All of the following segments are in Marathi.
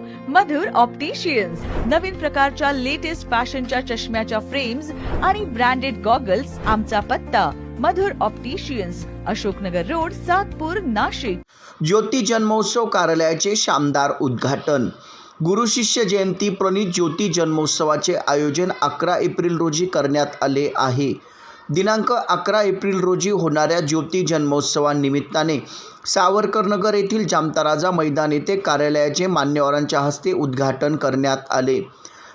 मधुर ऑप्टिशियन्स नवीन प्रकारच्या लेटेस्ट फॅशनच्या चष्म्याच्या फ्रेम्स आणि ब्रँडेड गॉगल्स आमचा पत्ता मधुर ऑप्टिशियन्स अशोकनगर रोड सातपूर नाशिक. ज्योती जन्मोत्सव कार्यालयाचे शानदार उद्घाटन. गुरु शिष्य जयंती प्रणित ज्योती जन्मोत्सवाचे आयोजन अकरा एप्रिल रोजी करण्यात आले आहे. दिनांक अकरा एप्रिल रोजी होणाऱ्या ज्योती जन्मोत्सवानिमित्ताने सावरकरनगर येथील जामताराजा मैदान येथे कार्यालयाचे मान्यवरांच्या हस्ते उद्घाटन करण्यात आले.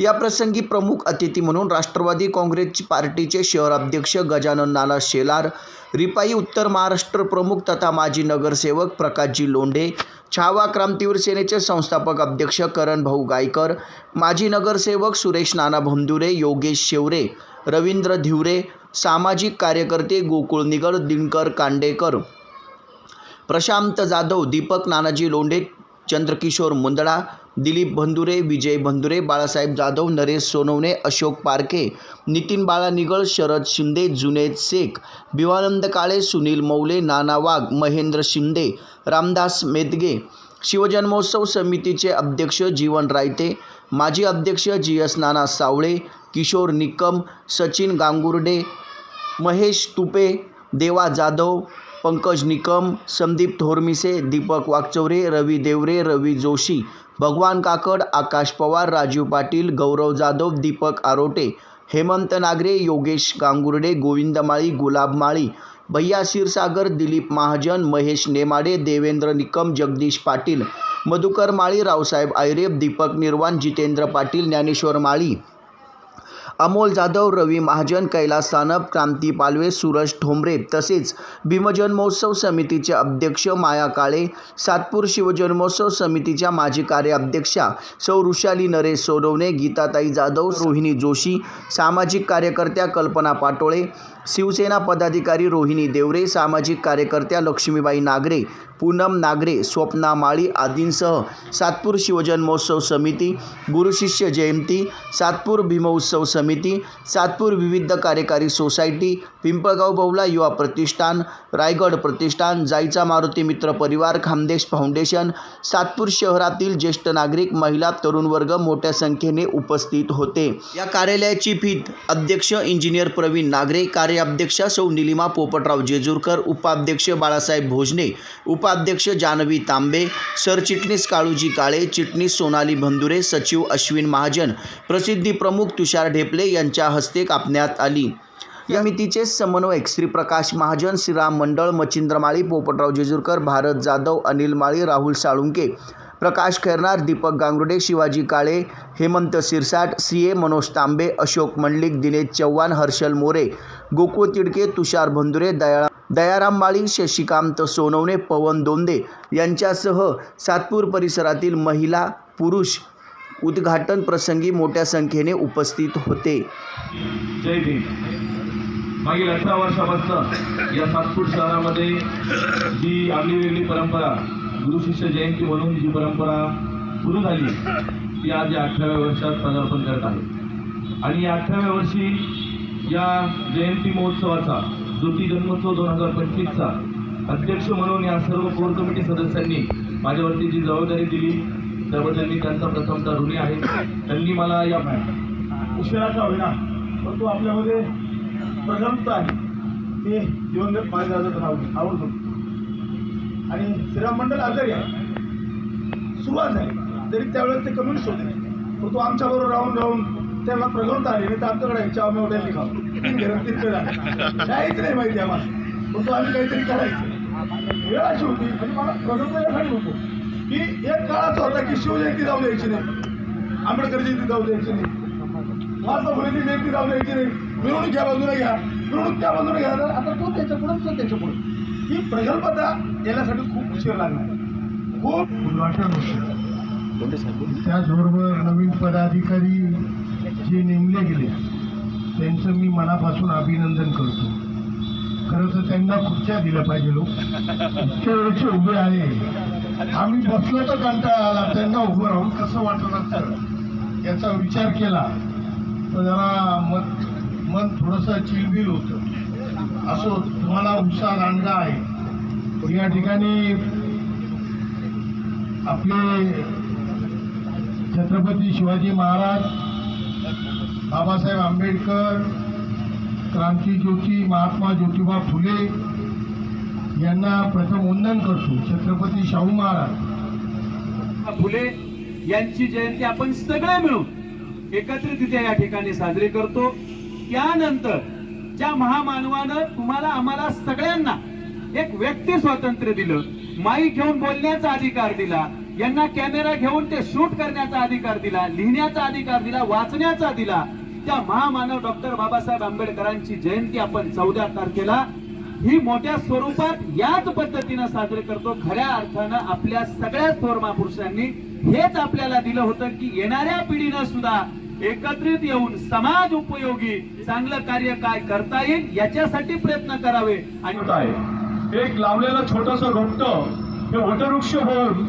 या प्रसंगी प्रमुख अतिथी म्हणून राष्ट्रवादी काँग्रेस पार्टीचे शहर अध्यक्ष गजानन नाना शेलार रिपाई उत्तर महाराष्ट्र प्रमुख तथा माजी नगरसेवक प्रकाशजी लोंढे छावा क्रांतीवीर सेनेचे संस्थापक अध्यक्ष करण भाऊ गायकर माजी नगरसेवक सुरेश नाना भोंदुरे योगेश शेवरे रवींद्र धिवरे सामाजिक कार्यकर्ते गोकुळ निगर दिनकर कांडेकर प्रशांत जाधव दीपक नानाजी लोंढे चंद्रकिशोर मुंदडा दिलीप भंदुरे विजय भंदुरे बाळासाहेब जाधव नरेश सोनवणे अशोक पारखे नितीन बाळा निगळ शरद शिंदे जुनेद शेख भिवानंद काळे सुनील मौले नाना वाघ महेंद्र शिंदे रामदास मेदगे शिवजन्मोत्सव समितीचे अध्यक्ष जीवन रायते माजी अध्यक्ष जी एस नाना सावळे किशोर निकम सचिन गांगुर्डे महेश तुपे देवा जाधव पंकज निकम संदीप थोरमिसे दीपक वागचौरे रवी देवरे रवी जोशी भगवान काकड आकाश पवार राजीव पाटील गौरव जाधव दीपक आरोटे हेमंत नागरे योगेश गांगुर्डे गोविंद माळी गुलाब माळी भैया क्षीरसागर दिलीप महाजन महेश नेमाडे देवेंद्र निकम जगदीश पाटील मधुकर माळी रावसाहेब आयरेब दीपक निर्वाण जितेंद्र पाटील ज्ञानेश्वर माळी अमोल जाधव रवी महाजन कैलास सानप क्रांती पालवे सूरज ठोंबरे तसेच भीमजन्मोत्सव समितीचे अध्यक्ष माया काळे सातपूर शिवजन्मोत्सव समितीच्या माजी कार्याध्यक्षा सौ ऋषाली नरेश सोनवणे गीताताई जाधव रोहिणी जोशी सामाजिक कार्यकर्त्या कल्पना पाटोळे शिवसेना पदाधिकारी रोहिणी देवरे सामाजिक कार्यकर्त्या लक्ष्मीबाई नागरे पूनम नागरे स्वप्ना माळी आदींसह सातपूर शिवजन्मोत्सव समिती गुरुशिष्य जयंती सातपूर भीमोत्सव समिती सातपूर विविध कार्यकारी सोसायटी पिंपळगाव बौला युवा प्रतिष्ठान रायगड प्रतिष्ठान जायचा मारुती मित्र परिवार खामदेश फाउंडेशन सातपूर शहरातील ज्येष्ठ नागरिक महिला तरुण वर्ग मोठ्या संख्येने उपस्थित होते. या कार्यालयाची फीत अध्यक्ष इंजिनियर प्रवीण नागरे कार्याध्यक्षा सौ निलिमा पोपटराव जेजूरकर उपाध्यक्ष बाळासाहेब भोजने उपाध्यक्ष जानवी तांबे सरचिटणीस काळूजी काळे चिटणीस सोनाली भंदुरे सचिव अश्विन महाजन प्रसिद्धी प्रमुख तुषार ढेपले यांच्या हस्ते कापण्यात आली. समितीचे समन्वयक श्रीप्रकाश महाजन श्रीराम मंडळ मच्छिंद्रमाळी पोपटराव जेजूरकर भारत जाधव अनिल माळी राहुल साळुंके प्रकाश खैरनार दीपक गांगुर्डे शिवाजी काळे हेमंत सिरसाट सी ए मनोज तांबे अशोक मंडलिक दिनेश चव्हाण हर्षल मोरे गोकुळ तिडके तुषार भंदुरे दया दयाराम माळी शशिकांत सोनवणे पवन दोंदे यांच्यासह सातपूर परिसरातील महिला पुरुष उद्घाटन प्रसंगी मोठ्या संख्येने उपस्थित होते. जय भीम. मागील अठरा वर्षापासून या सातपूर शहरामध्ये जी आपली वेगळी परंपरा गुरुशिष्य जयंती म्हणून जी परंपरा सुरू झाली ती आज या अठराव्या वर्षात पदार्पण करत आहे. आणि या अठराव्या वर्षी या जयंती महोत्सवाचा ज्योती जन्मोत्सव दोन हजार पंचवीसचा अध्यक्ष म्हणून या सर्व कोर कमिटी सदस्यांनी माझ्यावरती जी जबाबदारी दिली त्याबद्दल मी त्यांचा प्रथमतः ऋणी आहे. त्यांनी मला या उशिराचा होईना पण तो आपल्यामध्ये प्रथमत आहे. ते दिवंगत महाराजाचं आवड आवडतो आणि श्रीराम मंडल आजारी आहे. सुरुवात झाली. तरी त्यावेळेस ते कम्युनिस्ट होते. तो आमच्याबरोबर राहून राहून त्यांना प्रगल्भता आली नाही तर आमच्याकडे ह्याच्या आम्ही हॉटेल निघाव घरात काहीच नाही माहिती आम्हाला. परंतु आम्ही काहीतरी करायचं. वेळ अशी होती आणि मला प्रगल्भ यासाठी होतो. की एक काळाचा होता की शिवजयंती जाऊ द्यायची नाही. आंबेडकर जयंती जाऊ द्यायची नाही. महात्मा फुलेंची जयंती जाऊ द्यायची नाही. मिरवणूक या बाजूला घ्या. मिरवणूक त्या बाजूला घ्या. तर आता तो त्याच्या पुढे तो त्याच्या पुढे. ही प्रगल्भता येण्यासाठी खूप उशीर लागणार. खूप उद्घाटन होतं त्याचबरोबर नवीन पदाधिकारी जे नेमले गेले त्यांचं मी मनापासून अभिनंदन करतो. खरं तर त्यांना खुर्च्या दिल्या पाहिजे लोक. इतके उभे आहे. आम्ही बसलो तर कंटाळा आला. त्यांना उभं राहून कसं वाटत असतं याचा विचार केला. तर जरा मन मन थोडंसं चिलबिल होतं. असो तुम्हाला उत्साह दांडगा आहे. या ठिकाणी आपले छत्रपती शिवाजी महाराज बाबासाहेब आंबेडकर क्रांतीज्योती महात्मा ज्योतिबा फुले यांना प्रथम वंदन करतो. छत्रपती शाहू महाराज. फुले यांची जयंती आपण सगळे मिळून एकत्रितरित्या या ठिकाणी साजरी करतो. त्यानंतर ज्या महामानवानं तुम्हाला आम्हाला सगळ्यांना एक व्यक्ती स्वातंत्र्य दिलं माईक घेऊन बोलण्याचा अधिकार दिला यांना कॅमेरा घेऊन ते शूट करण्याचा अधिकार दिला लिहिण्याचा अधिकार दिला वाचण्याचा दिला त्या महामानव डॉक्टर बाबासाहेब आंबेडकरांची जयंती आपण चौदा तारखेला ही मोठ्या स्वरूपात याच पद्धतीनं साजरी करतो. खऱ्या अर्थानं आपल्या सगळ्या थोर महापुरुषांनी हेच आपल्याला दिलं होतं की येणाऱ्या पिढीनं सुद्धा एकत्रित येऊन समाज उपयोगी चांगलं कार्य काय करता येईल याच्यासाठी प्रयत्न करावे. आणि एक लावलेलं छोटस रोपट हे वटवृक्ष होऊन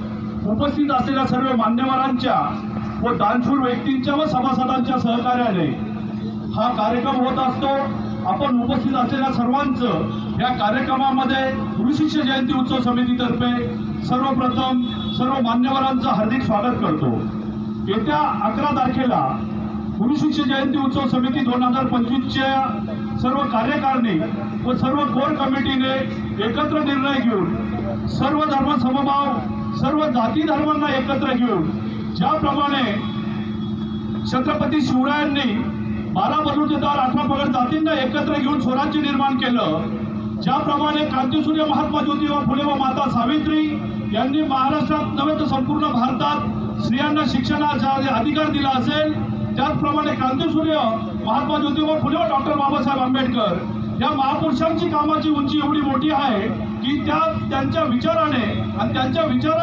उपस्थित असलेल्या सर्व मान्यवरांच्या व दानशूर व्यक्तींच्या व सभासदांच्या सहकार्याने हा कार्यक्रम होत असतो. आपण उपस्थित असलेल्या सर्वांचं या कार्यक्रमामध्ये गुरु जयंती उत्सव समितीतर्फे सर्वप्रथम सर्व मान्यवरांचं हार्दिक स्वागत करतो. येत्या अकरा तारखेला गुरु जयंती उत्सव समिती दोन हजार पंचवीसच्या सर्व कार्यकारिणी व सर्व कोर कमिटीने एकत्र निर्णय घेऊन सर्व धर्म समभाव सर्व जाती धर्मांना एकत्र घेऊन ज्याप्रमाणे छत्रपती शिवरायांनी बारा बलुतेदार अठरा पगड जातींना एकत्र घेऊन स्वराज्य निर्माण केलं. ज्याप्रमाणे क्रांतीसूर्य महात्मा ज्योतिबा फुले व माता सावित्री यांनी महाराष्ट्रात नव्हे तर संपूर्ण भारतात स्त्रियांना शिक्षणाचा अधिकार दिला असेल त्याचप्रमाणे क्रांतीसूर्य महात्मा ज्योतिबा फुले व डॉक्टर बाबासाहेब आंबेडकर या महापुरुषांची कामाची उंची एवढी मोठी आहे की त्या त्यांच्या विचाराने आणि त्यांच्या विचार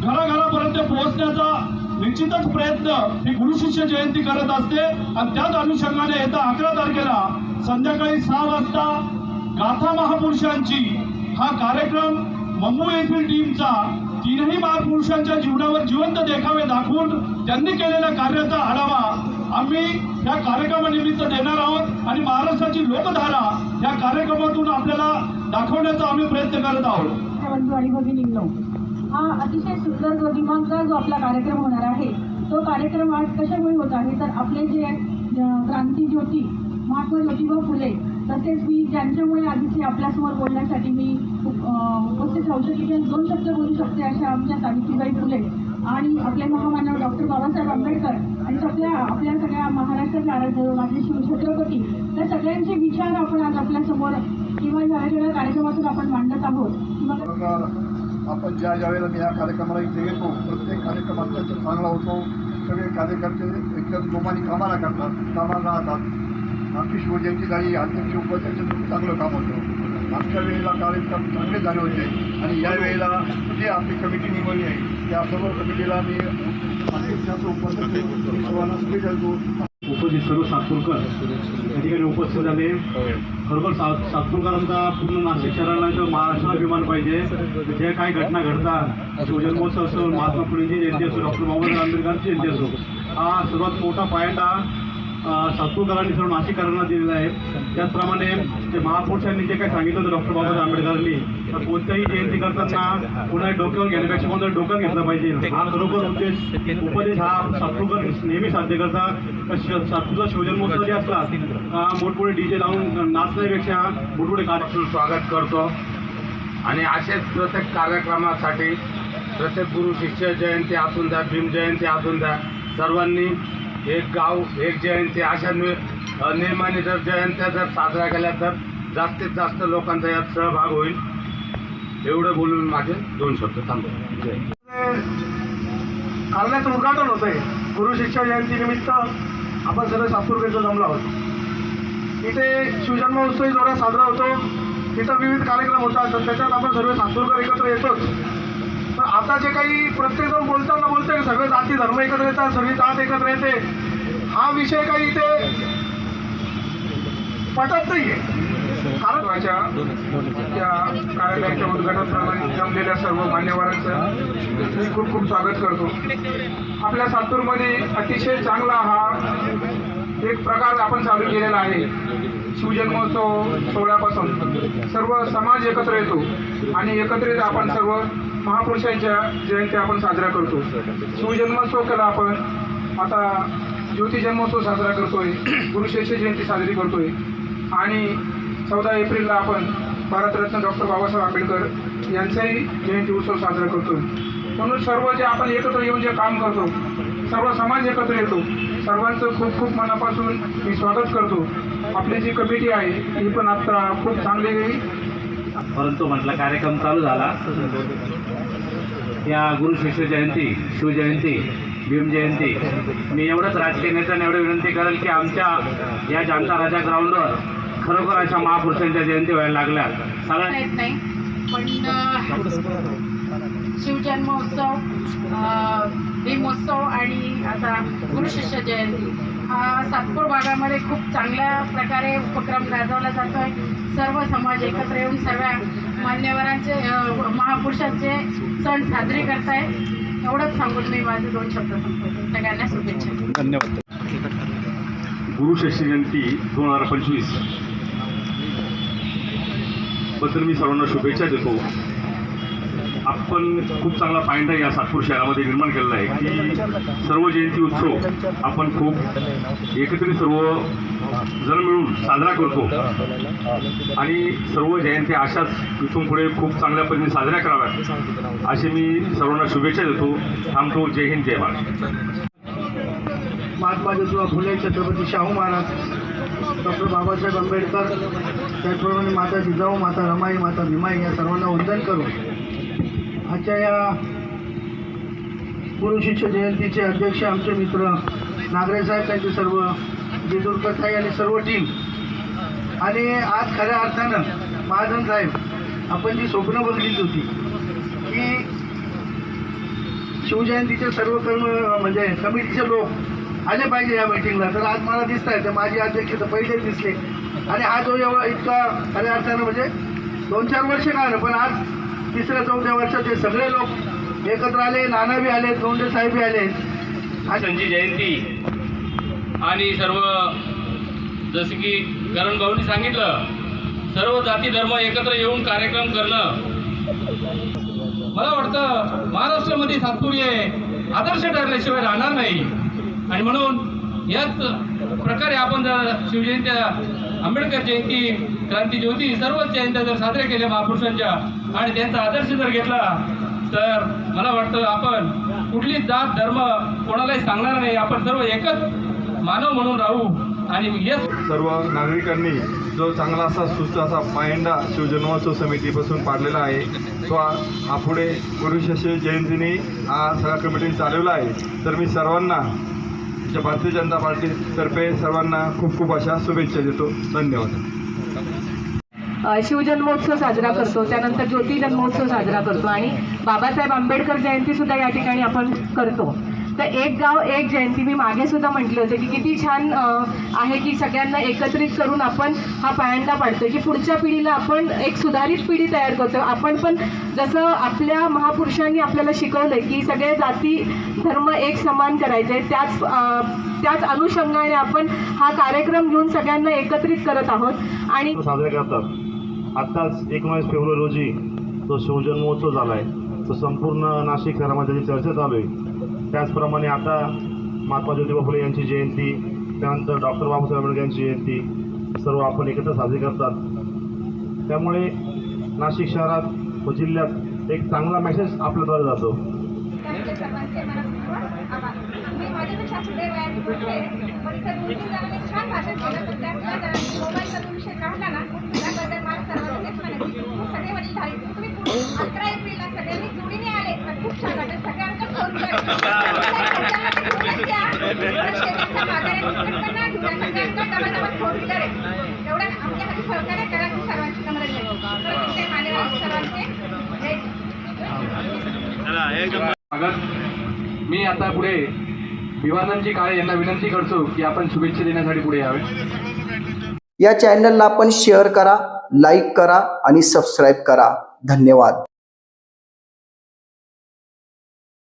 घराघरापर्यंत पोहोचण्याचा निश्चितच प्रयत्न ही गुरु शिष्य जयंती करत असते. आणि त्याच अनुषंगाने येत्या अकरा तारखेला संध्याकाळी सहा वाजता गाथा महापुरुषांची हा कार्यक्रम मुंबई येथील टीमचा तीनही महापुरुषांच्या जीवनावर जिवंत देखावे दाखवून त्यांनी केलेल्या कार्याचा आढावा आम्ही या कार्यक्रमानिमित्त देणार आहोत. आणि महाराष्ट्राची लोकधारा या कार्यक्रमातून आपल्याला दाखवण्याचा आम्ही प्रयत्न करत आहोत. आणि हा अतिशय सुंदर जो दिमागदार जो आपला कार्यक्रम होणार आहे तो कार्यक्रम आज कशामुळे होत आहे? तर आपले जे क्रांती ज्योती महात्मा ज्योतिबा फुले तसेच मी ज्यांच्यामुळे आधीचे आपल्यासमोर बोलण्यासाठी मी उपस्थित राहू शकते किंवा दोन शब्द बोलू शकते अशा आमच्या सावित्रीबाई फुले आणि आपले महामानव डॉक्टर बाबासाहेब आंबेडकर आणि सगळ्या आपल्या सगळ्या महाराष्ट्राच्या आराध्य आपले शिव छत्रपती. त्या सगळ्यांचे विचार आपण आज आपल्यासमोर किंवा या वेगवेगळ्या कार्यक्रमातून आपण मांडत आहोत. मग आपण ज्या ज्या वेळेला मी या कार्यक्रमाला इथे येतो प्रत्येक कार्यक्रम अत्यंत चांगला होतो. सगळे कार्यकर्ते एकदम जोमाने कामाला करतात कामाला राहतात. आमची शिवजयंती झाली अध्यक्ष उपाध्यक्ष चांगलं काम होतं. मागच्या वेळेला कार्यक्रम चांगले झाले होते आणि या वेळेला जी आपली कमिटी निवडली आहे त्या सर्व कमिटीला मी अध्यक्षाचं उपाध्यक्ष सर्वांना शुभेच्छा देतो. उपस्थित सर्व सातपूरकर. या ठिकाणी उपस्थित झाले खरोखर सात सातपूरकरांचा पूर्ण नाशिक शहराला महाराष्ट्राला अभिमान पाहिजे. जे काही घटना घडतात शिवजन्मोत्सव असो महात्मा फुलेंची जयंती असो डॉक्टर बाबासाहेब आंबेडकरांची जयंती असो हा सर्वात मोठा पायंडा सातपूरकरांनी सर्व नाशिककरांना दिलेला आहे. त्याचप्रमाणे जे महापुरुषांनी जे काही सांगितलं होतं डॉक्टर बाबासाहेब आंबेडकरांनी तर कोणत्याही जयंती करताना पुन्हा डोक्यावर घेण्यापेक्षा कोणत्या डोक्यात घेतलं पाहिजे. हा खरोखर उद्देश उपदेश हा सातपूरकर नेहमी साध्य करतात श- सातपूरचा शिवजन्मोत्सव जे असला मोठमोठे डीजे लावून नाचण्यापेक्षा मोठमोठे कार्यक्रम स्वागत करतो. आणि असेच प्रत्येक कार्यक्रमासाठी प्रत्येक गुरु शिष्य जयंती असून द्या भीम जयंती असून द्या सर्वांनी एक गाव एक जयंती. अशा नियमाने जर जयंत्या जर साजऱ्या केल्या तर जास्तीत जास्त लोकांचा यात सहभाग होईल. एवढं बोलून माझे दोन शब्द थांबतो कारण्याचं उद्घाटन होतं आहे गुरु शिष्य जयंती निमित्त आपण सर्व सातपूरकर जमला आहोत इथे शिवजन्मोत्सवी जोरात साजरा होतो. तिथं विविध कार्यक्रम होतात. तर त्याच्यात आपण सर्व सातपूरकर एकत्र येतोच. पण आता जे काही प्रत्येकजण बोलताना बोलतोय सगळे जाती धर्म एकत्र येतात सगळी जात एकत्र येते. हा विषय काही इथे पटत नाही आहे महत्त्वाच्या त्या कार्यालयाच्या उद्घाटनाप्रमाणे जमलेल्या सर्व मान्यवरांचं मी खूप खूप स्वागत करतो. आपल्या सातूरमध्ये अतिशय चांगला हा एक प्रकार आपण चालू केलेला आहे. शिवजन्मोत्सव सोहळ्यापासून सर्व समाज एकत्र येतो आणि एकत्रित आपण सर्व महापुरुषांच्या जयंती आपण साजरा करतो. शिवजन्मोत्सव केला आपण आता ज्योतिजन्मोत्सव साजरा करतोय. गुरुशिष्य जयंती साजरी करतोय. आणि चौदा एप्रिलला आपण भारतरत्न डॉक्टर बाबासाहेब आंबेडकर यांचाही जयंती उत्सव साजरा करतो. म्हणून सर्व जे आपण एकत्र येऊन जे काम करतो सर्व समाज एकत्र येतो सर्वांचं खूप खूप मनापासून मी स्वागत करतो. आपली जी कमिटी आहे ही पण आता खूप चांगली परंतु म्हटलं कार्यक्रम चालू झाला. या गुरु शिष्य जयंती शिवजयंती भीमजयंती मी एवढंच राजकीय नेत्यांना एवढी विनंती करेल की आमच्या या जनता राजा ग्राउंडवर खरोखर अशा महापुरुषांच्या जयंती व्हायला लागल्या. सगळ्या येत नाही. पण शिवजन्मोत्सव भीमोत्सव आणि आता गुरुशिष्य जयंती. हा सातपूर भागामध्ये खूप चांगल्या प्रकारे उपक्रम गाजवला जातोय. सर्व समाज एकत्र येऊन सर्व मान्यवरांचे महापुरुषांचे सण साजरे करताय. एवढंच सांगून मी माझे दोन शब्द संपवते. सगळ्यांना शुभेच्छा. गुरु शिष्य जयंती दोन हजार पंचवीस. बद्दल मी सर्वांना शुभेच्छा देतो. आपण खूप चांगला पॉईंट आहे या सातपूर शहरामध्ये निर्माण केलेला आहे की सर्व जयंती उत्सव आपण खूप एकत्रित सर्व जण मिळून साजरा करतो. आणि सर्व जयंती अशाच इथून पुढे खूप चांगल्या पद्धतीने साजऱ्या कराव्यात अशी मी सर्वांना शुभेच्छा देतो. थांबतो जय हिंद जय महाराष्ट्र महात्मा ज्योतिबा फुले छत्रपती शाहू महाराज. डॉक्टर बाबासाहेब आंबेडकर त्याचप्रमाणे माता जिजाऊ माता रमाई माता भीमाई या सर्वांना वंदन करू आजच्या या पुरुष शिष्य जयंतीचे अध्यक्ष आमचे मित्र नागरे साहेब त्यांचे सर्व जेजुरकर साहेब आणि सर्व टीम आणि आज खऱ्या अर्थानं महाजन साहेब आपण जी स्वप्न बघितली होती की शिवजयंतीचे सर्व कर्म म्हणजे कमिटीचे लोक आले पाहिजे या मीटिंगला तर आज मला दिसत आहे तर माझी अध्यक्ष तर पहिले दिसले. आणि हा जो एवढा इतका खऱ्या अर्थानं म्हणजे दोन चार वर्ष काय पण आज तिसऱ्या चौथ्या वर्षात हे सगळे लोक एकत्र आले नाना बी आले दोंडे साहेबी आले. त्यांची जयंती. आणि सर्व जसं की करण भाऊनी सांगितलं सर्व जाती धर्म एकत्र येऊन कार्यक्रम करणं. मला वाटतं महाराष्ट्रामध्ये सातपुरी आहे आदर्श ठरल्याशिवाय राहणार नाही. आणि म्हणून याच प्रकारे आपण जर शिवजयंत्या आंबेडकर जयंती क्रांती ज्योती सर्वच जयंत्या जर साजऱ्या केल्या महापुरुषांच्या आणि त्यांचा आदर्श जर घेतला तर मला वाटतं आपण कुठली जात धर्म कोणालाही सांगणार नाही. आपण सर्व एकच मानव म्हणून राहू आणि येस सर्व नागरिकांनी जो चांगला असा सुस्त असा पायंडा शिवजन्मोत्सव समितीपासून पाडलेला आहे तो हा पुढे गुरुशिष्य जयंतीने हा सगळा कमिटीने चालवला आहे. तर मी सर्वांना भारतीय जनता पार्टीतर्फे सर्वांना खूप खूप अशा शुभेच्छा देतो. धन्यवाद. शिवजन्मोत्सव साजरा करतो. त्यानंतर ज्योती जन्मोत्सव साजरा करतो. आणि बाबासाहेब आंबेडकर जयंती सुद्धा या ठिकाणी आपण करतो. तर एक गाव एक जयंती. मी मागे सुद्धा म्हटले होते की किती छान आहे की सगळ्यांना एकत्रित करून आपण हा पायांडा पाडतो की पुढच्या पिढीला आपण एक सुधारित पिढी तयार करतो आपण पण जसं आपल्या महापुरुषांनी आपल्याला शिकवलंय की सगळ्या जाती धर्म एक समान करायचे. त्याच त्याच अनुषंगाने आपण हा कार्यक्रम घेऊन सगळ्यांना एकत्रित करत आहोत. आणि साजरे करतात. आत्ताच एकोणीस फेब्रुवारी रोजी तो शिवजन्मोत्सव झाला आहे तो संपूर्ण नाशिक शहरामध्ये त्याची चर्चा चालू आहे. त्याचप्रमाणे आता महात्मा ज्योतिबा फुले यांची जयंती त्यानंतर डॉक्टर बाबासाहेब आंबेडकर यांची जयंती सर्व आपण एकत्र साजरी करतात. त्यामुळे नाशिक शहरात व जिल्ह्यात एक चांगला मेसेज आपल्याद्वारे जातो. मी माझ्यापेक्षा पुढे वयाने पण इथं दोन तीन जणांनी छान भाषण केलं. तर त्यातल्या जणांनी मोबाईलचा जो विषय काढला ना त्याबद्दल मला सर्वांना तेच म्हणायचे तुम्ही सगळे वडील झाले तुम्ही पुढे अकरा एप्रिलला सगळ्यांनी जोडीने आले तर खूप छान वाटेल सगळ्यांना फोन शेताच्या माघाऱ्या तिकडनं घेऊन या. सगळ्यांचा डबल डबल फोर व्हीलर आहे एवढं आमच्यासाठी सहकार्य करा की सर्वांची नम्र विनंती. मान्यवर सर्वांचे जय स्वागत मी आता पुढे विवादांची काळे यांना विनंती करतो की आपण शुभेच्छा देण्यासाठी पुढे यावे. या चॅनलला आपण शेअर करा लाईक करा आणि सबस्क्राईब करा. धन्यवाद.